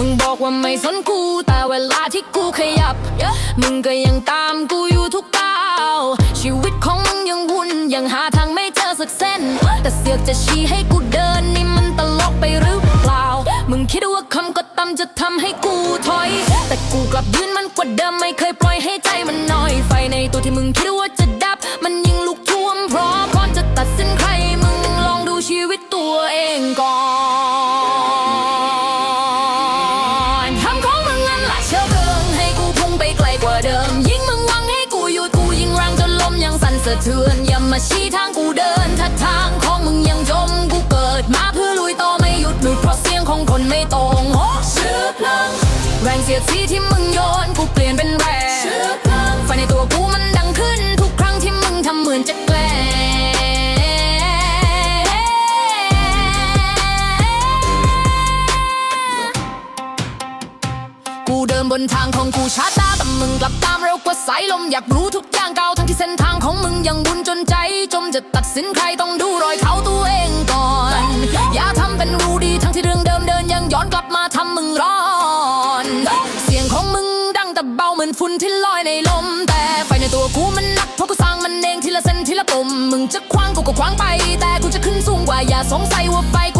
ว่าไม่สนกู แต่เวลาที่กูขยับ มึงก็ยังตามกูอยู่ทุกก้าวชีวิตของมึงยังวุ่นยังหาทางไม่เจอสักเส้น แต่เสือกจะชี้ให้กูเดินนี่มันตลกไปหรือเปล่า มึงคิดว่าคำก็ตำจะทำให้กูถอย แต่กูกลับยืนมันกว่าเดิมไม่เคยปล่อยให้ใจมันน้อยไฟในตัวที่มึงคิดว่าจะดับ มันยิ่งลุก เชื้อเพลิงให้กูพุ่งไปไกลกว่าเดิม ยิ่งมึงหวังให้กูหยุดกูยิ่งรังจนลมยังสั่นสะเทือนอย่ามาชี้ทางกูเดินถ้าทางของมึงยังจมกูเกิดมาเพื่อลุยต่อไม่หยุดหยุดเพราะเสียงของคนไม่ตรงโอ้เชื้อเพลิงแรงเสียดสีที่มึงโยนกูเปลี่ยนเป็นแรง ทางของกูช้าตาแต่มึงกลับตามเร็วกว่าสายลมอยากรู้ทุกอย่างก้าวทั้งที่เส้นทางของมึงยังบุญจนใจ จมจะตัดสินใครต้องดูรอยเท้าตัวเองก่อน อย่าทำเป็นรู้ดีทั้งที่เรื่องเดิมเดินยังย้อนกลับมาทำมึงร้อน เสียงของมึงดังแต่เบาเหมือนฝุ่นที่ลอยในลม แต่ไฟในตัวกูมันหนักเพราะกูสร้างมันเองทีละเส้นทีละปมมึงจะคว้างกูก็คว้างไป แต่กูจะขึ้นสูงกว่าอย่าสงสัยว่าไฟกู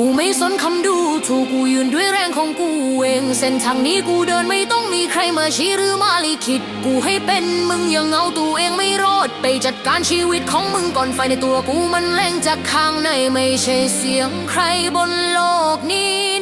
กูไม่สนคำดูถูกกูยืนด้วยแรงของกูเอง เส้นทางนี้กูเดินไม่ต้องมีใครมาชี้หรือมาลิขิต กูให้เป็นมึงยังเอาตัวเองไม่รอด ไปจัดการชีวิตของมึงก่อนไฟในตัวกูมันแรงจากข้างในไม่ใช่เสียงใครบนโลกนี้